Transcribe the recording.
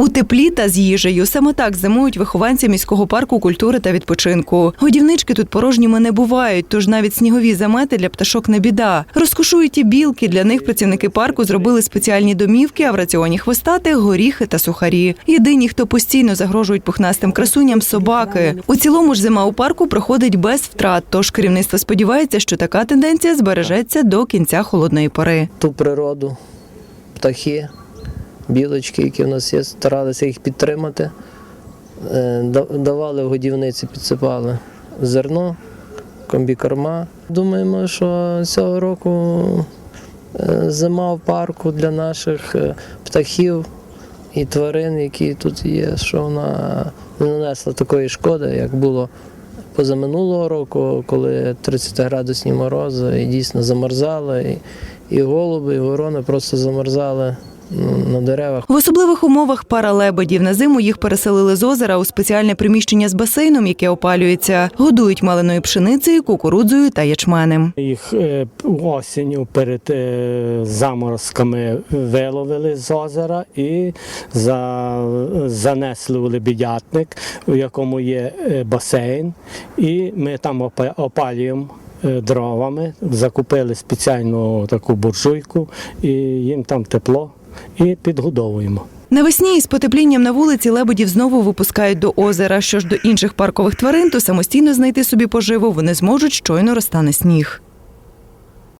У теплі та з їжею саме так зимують вихованці міського парку культури та відпочинку. Годівнички тут порожніми не бувають, тож навіть снігові замети для пташок не біда. Розкошують і білки. Для них працівники парку зробили спеціальні домівки, а в раціоні хвостатих горіхи та сухарі. Єдині, хто постійно загрожують пухнастим красуням собаки. У цілому ж зима у парку проходить без втрат. Тож керівництво сподівається, що така тенденція збережеться до кінця холодної пори. ту природу, птахи, білочки, які в нас є, старалися їх підтримати. Е, Давали в годівниці, підсипали зерно, комбікорма. Думаємо, що цього року е, зима в парку для наших е, птахів і тварин, які тут є, що вона не нанесла такої шкоди, як було позаминулого року, коли 30-градусні морози і дійсно замерзали, і, і голуби, і ворони просто замерзали на деревах. В особливих умовах пара лебедів на зиму їх переселили з озера у спеціальне приміщення з басейном, яке опалюється. Годують маленою пшеницею, кукурудзою та ячменем. Їх е, осінню перед е, заморозками виловили з озера і за, занесли у лебедятник, у якому є е, басейн. І ми там опалюємо дровами, закупили спеціальну таку буржуйку, і їм там тепло і підгодовуємо. Навесні із потеплінням на вулиці лебедів знову випускають до озера. Що ж до інших паркових тварин, то самостійно знайти собі поживу вони зможуть щойно розтане сніг.